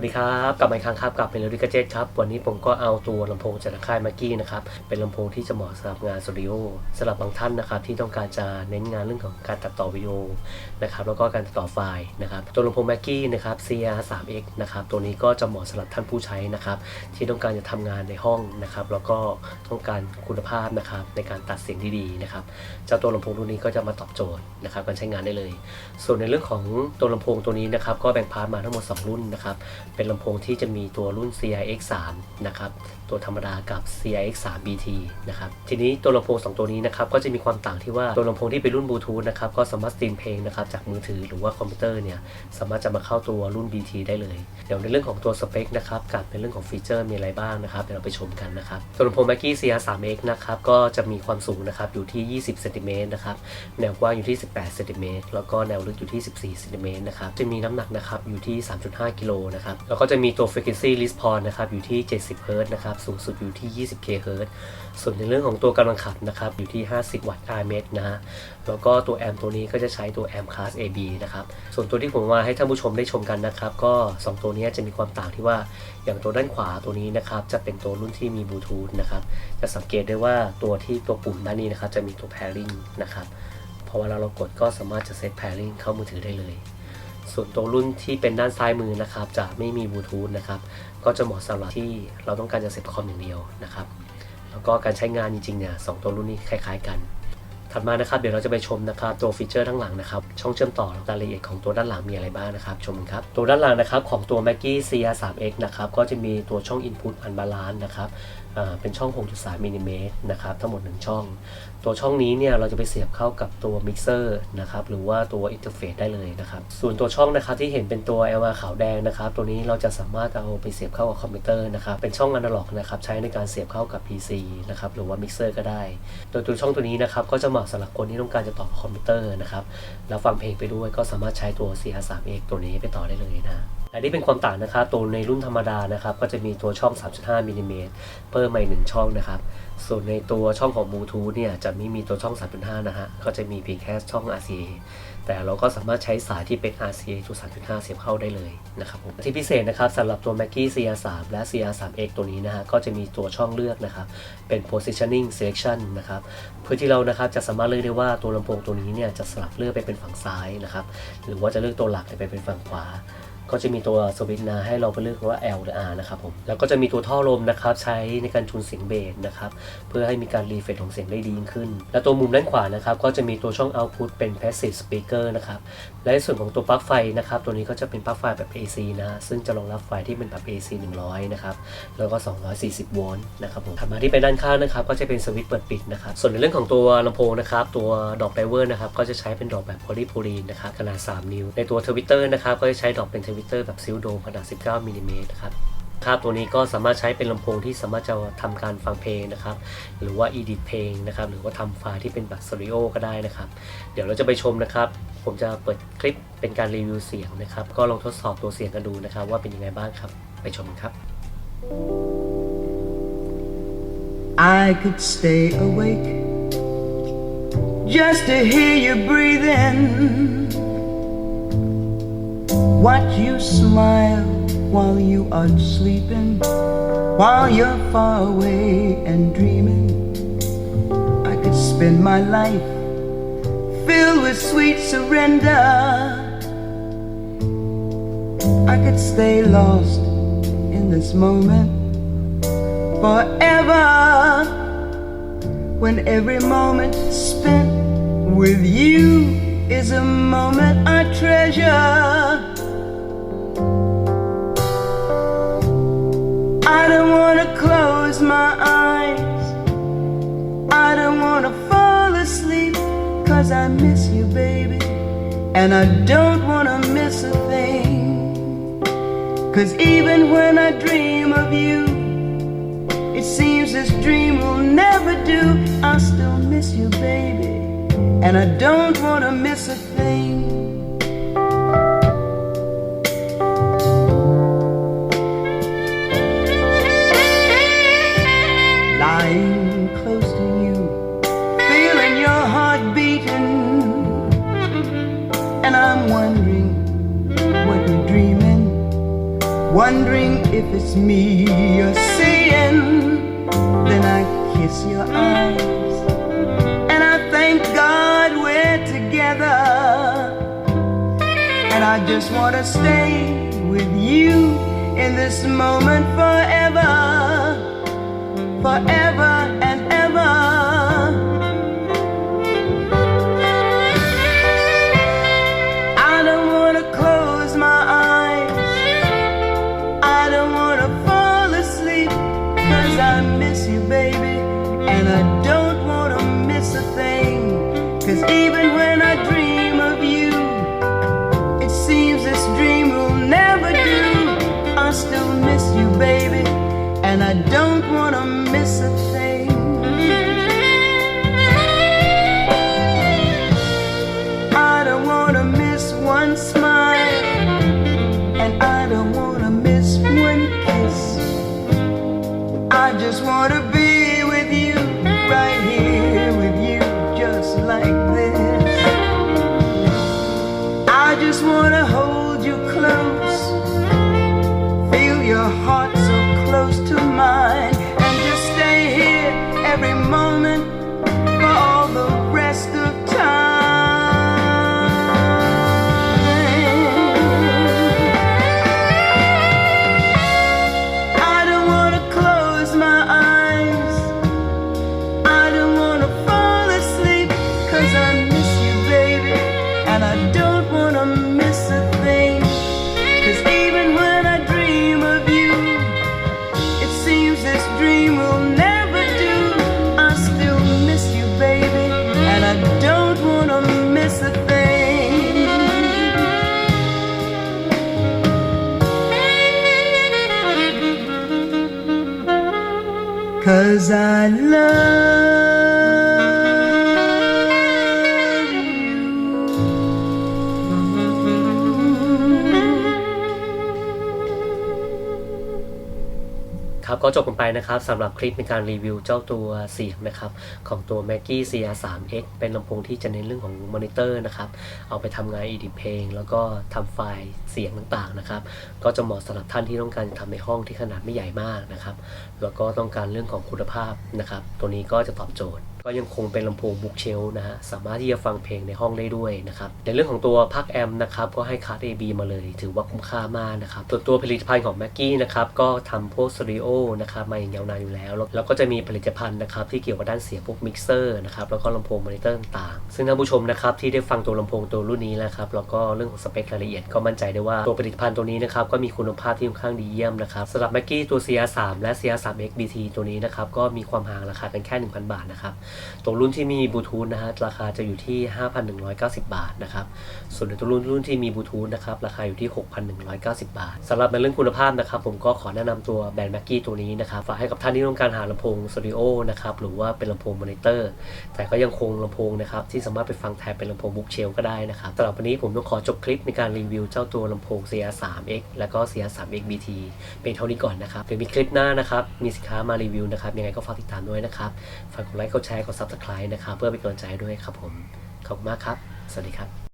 วัสดีครับกลับมาอีกครั้งครับกับเป็นเรดิกเจตครับ วันนี้ผมก็เอาตัวลำโพงจากค่ายมากี้นะครับ เป็นลำโพงที่จะเหมาะสำหรับงานสตูดิโอสำหรับบางท่านนะครับที่ต้องการจะเน้นงานเรื่องของการตัดต่อวิดีโอนะครับแล้วก็การตัดต่อไฟล์นะครับ ตัวลำโพงแม็กกี้นะครับ CR 3X นะครับตัวนี้ก็จะเหมาะสำหรับท่านผู้ใช้นะครับที่ต้องการจะทำงานในห้องนะครับแล้วก็ต้องการคุณภาพนะครับในการตัดเสียงที่ดีนะครับเจ้าตัวลำโพงตัวนี้ก็จะมาตอบโจทย์นะครับการใช้งานได้เลย ส่วนในเรื่องของตัวลำโพงตัวนี้นะครับก็แบ่งพาร์ทมาทั้งหมด 2 รุ่นนะครับเป็นลำโพงที่จะมีตัวรุ่น CRX 3 นะครับ ตัวธรรมดากับ CRX 3 BT นะครับ ทีนี้ตัวลำโพง 2 ตัวนี้นะครับ ก็จะมีความต่างที่ว่าตัวลำโพงที่เป็นรุ่นบลูทูธนะครับ ก็สามารถสตรีมเพลงนะครับจากมือถือหรือว่าคอมพิวเตอร์เนี่ย สามารถจะมาเข้าตัวรุ่น BT ได้เลย เดี๋ยวในเรื่องของตัวสเปคนะครับ กับในเรื่องของฟีเจอร์มีอะไรบ้างนะครับ เดี๋ยวเราไปชมกันนะครับ ตัวลำโพง Mackie CR 3 X นะครับ ก็จะมีความสูงนะครับอยู่ที่ 20เซนติเมตรนะครับ แนวกว้างอยู่ที่ 18เซนติเมตรแล้วก็แนวลึกอยู่ที่ 14เซนติเมตรนะครับ จะมีน้ำหนักนะครับอยู่ที่ 3.5กิโลนะครับแล้วก็จะมีตัว frequency response นะครับอยู่ที่ 70 Hz นะครับสูงสุดอยู่ที่ 20 kHz ส่วนในเรื่องของตัวกำลังขับนะครับอยู่ที่ 50 วัตต์ RMS นะฮะแล้วก็ตัวแอมป์ตัวนี้ก็จะใช้ตัวแอมป์ class AB นะครับส่วนตัวที่ผมว่าให้ท่านผู้ชมได้ชมกันนะครับก็ 2 ตัวนี้จะมีความต่างที่ว่าอย่างตัวด้านขวาตัวนี้นะครับจะเป็นตัวรุ่นที่มีบลูทูธนะครับจะสังเกตได้ว่าตัวที่ตัวปุ่มด้านนี้นะครับจะมีตัว pairing นะครับพอเวลาเรากดก็สามารถจะเซต pairing เข้ามือถือได้เลย ส่วนตัวรุ่นที่เป็นด้านซ้ายมือนะครับ จะไม่มีบลูทูธนะครับ ก็จะเหมาะสำหรับที่เราต้องการจะเซตคอมอย่างเดียวนะครับ แล้วก็การใช้งานจริงๆเนี่ยสองตัวรุ่นนี้คล้าย ๆ กัน ถัดมานะครับ เดี๋ยวเราจะไปชมนะครับตัวฟีเจอร์ทั้งหลังนะครับ ช่องเชื่อมต่อรายละเอียดของตัวด้านหลังมีอะไรบ้างนะครับ ชมครับ ตัวด้านหลังนะครับของตัว Mackie CR 3X นะครับ ก็จะมีตัวช่อง Input Unbalance นะครับ เป็นช่อง 6.3มิลลิเมตรนะครับทั้งหมด 1 ช่อง ตัวช่องนี้เนี่ยเราจะไปเสียบเข้ากับตัวมิกเซอร์นะครับหรือว่าตัวอินเทอร์เฟซได้เลยนะครับส่วนตัวช่องนะครับที่เห็นเป็นตัว LR ขาวแดงนะครับตัวนี้เราจะสามารถเอาไปเสียบเข้ากับคอมพิวเตอร์นะครับเป็นช่องอนาล็อกนะครับใช้ในการเสียบเข้ากับ PC นะครับหรือว่ามิกเซอร์ก็ได้ โดยตัวช่องตัวนี้นะครับก็จะเหมาะสำหรับคนที่ต้องการจะต่อคอมพิวเตอร์นะครับแล้วฟังเพลงไปด้วยก็สามารถใช้ตัว CR3X ตัวนี้ไปต่อได้เลยนะ อันนี้เป็นความต่างนะครับตัวในรุ่นธรรมดานะครับ ก็จะมีตัวช่อง 3.5มิลลิเมตรเพิ่มมาอีกหนึ่งช่องนะครับ ส่วนในตัวช่องของบลูทูธเนี่ยจะไม่มีตัวช่อง 3.5 นะฮะ ก็จะมีเพียงแค่ช่อง RCA แต่เราก็สามารถใช้สายที่เป็น RCA ตัว3.5 เสียบเข้าได้เลยนะครับผมที่พิเศษนะครับสำหรับตัว Mackie CR3 และ CR3X ตัวนี้นะฮะ ก็จะมีตัวช่องเลือกนะครับ เป็น positioning selection นะครับ เพื่อที่เรานะครับจะสามารถเลือกได้ว่าตัวลำโพงตัวนี้เนี่ยจะสลับเลือกไปเป็นฝั่งซ้ายนะครับ หรือว่าจะเลือกตัวหลักไปเป็นฝั่งขวา ก็จะมีตัวสวิตช์นะให้เราไปเลือกว่า L หรือ R นะครับผมแล้วก็จะมีตัวท่อลมนะครับใช้ในการจูนเสียงเบสนะครับเพื่อให้มีการรีเฟรชของเสียงได้ดียิ่งขึ้น และตัวมุมด้านขวานะครับก็จะมีตัวช่อง output เป็น passive speaker นะครับและในส่วนของตัวปลั๊กไฟนะครับตัวนี้ก็จะเป็นปลั๊กไฟแบบ AC นะซึ่งจะรองรับไฟที่เป็นแบบ AC 100นะครับแล้วก็ 240 โวลต์นะครับผมถัดมาที่เป็นด้านข้างนะครับก็จะเป็นสวิตช์เปิดปิดนะครับส่วนในเรื่องของตัวลำโพงนะครับตัวดอกไดเวอร์นะครับก็จะใช้เป็นดอกแบบโพลีโพลีนนะครับขนาด 3 นิ้ว ในตัวทวิตเตอร์นะครับก็จะใช้ดอกเป็นทวตเตอร์แบบซิลโดมขนาด 19มิลลิเมตรครับครับตัวนี้ก็สามารถใช้เป็นลำโพงที่สามารถจะทำการฟังเพลงนะครับ หรือว่า edit เพลงนะครับ หรือว่าทำไฟล์ที่เป็นแบบสเตอริโอก็ได้นะครับ เดี๋ยวเราจะไปชมนะครับ ผมจะเปิดคลิปเป็นการรีวิวเสียงนะครับ ก็ลองทดสอบตัวเสียงกันดูนะครับ ว่าเป็นยังไงบ้างครับ ไปชมกันครับ I could stay awake just to hear you breathing. Watch you smile while you are sleeping, while you're far away and dreaming. I could spend my life filled with sweet surrender. I could stay lost in this moment forever when every moment spent with you is a moment I treasure. I don't want to close my eyes. I don't want to fall asleep cause I miss you, baby. And I don't want to miss a thing. Cause even when I dream of you, it seems this dream will never do. I still miss you, baby, and I don't want to miss a thing. Wondering what you're dreaming. wondering if it's me you're seeing. Then I kiss your eyes, and I thank God we're together. And I just want to stay with you in this moment forever, forever I don't wanna miss a thing. Cause I love ก็จบกันไปนะครับสำหรับคลิปในการรีวิวเจ้าตัวเสียงนะครับ ของตัว Maggie CR3X เป็นลำโพงที่จะเน้นเรื่องของมอนิเตอร์นะครับ เอาไปทำงานอีดิเพลง แล้วก็ทำไฟล์เสียงต่างๆนะครับ ก็จะเหมาะสำหรับท่านที่ต้องการทำในห้องที่ขนาดไม่ใหญ่มากนะครับ แล้วก็ต้องการเรื่องของคุณภาพนะครับ ตัวนี้ก็จะตอบโจทย์ ก็ยังคงเป็นลำโพงบุกเชลนะฮะสามารถที่จะฟังเพลงในห้องได้ด้วยนะครับในเรื่องของตัวพักแอมนะครับก็ให้คาร์ด AB มาเลย ถือว่าคุ้มค่ามากนะครับส่วนตัวผลิตภัณฑ์ของ m a c กี้นะครับก็ทำพวกสตูดิโอนะครับมาอย่างยาวนานอยู่แล้ว แล้วก็จะมีผลิตภัณฑ์นะครับที่เกี่ยวกับด้านเสียงพวกมิกเซอร์นะครับแล้วก็ลำโพงมอนิเตอร์ต่างๆซึ่งท่านผู้ชมนะครับที่ได้ฟังตัวลำโพงตัวรุ่นนี้แล้วครับแล้วก็เรื่องของสเปครายละเอียดก็มั่นใจได้ว่าตัวผลิตภัณฑ์ตัวนี้นะครับก็มีคุณภาพที่ค่อนข้างดีเยี่ยมนะครับสำหรับ m a c กี้ตัว CR3 และ CR3X BT ตัวนี้นะครับก็มีความห่างราคากันแค่ 1,000 บาทนะครับตัวรุ่นที่มีบลูทูธนะฮะราคาจะอยู่ที่ 5,190 บาทนะครับ ส่วนในตัวรุ่นรุ่นที่มีบลูทูธนะครับราคาอยู่ที่ 6,190 บาทสำหรับในเรื่องคุณภาพนะครับ ผมก็ขอแนะนำตัวแบรนด์แม็กกี้ตัวนี้นะครับฝากให้กับท่านที่ต้องการหาลำโพงสตูดิโอนะครับหรือว่าเป็นลำโพงมอนิเตอร์ แต่ก็ยังคงลำโพงนะครับที่สามารถไปฟังแทนเป็นลำโพงบุ๊กเชลก็ได้นะครับสำหรับวันนี้ผมต้องขอจบคลิปในการรีวิวเจ้าตัวลำโพง CR3X แล้วก็ CR3X BT เป็นเท่านี้ก่อนนะครับเดี๋ยวมีคลิปหน้านะครับมีสินค้ามารีวิวนะครับยังไงก็ฝากติดตามด้วยนะครับฝากกดไลค์กดแชร์กด Subscribe นะครับ เพื่อเป็นกำลังใจด้วยครับผม ขอบคุณมากครับ สวัสดีครับ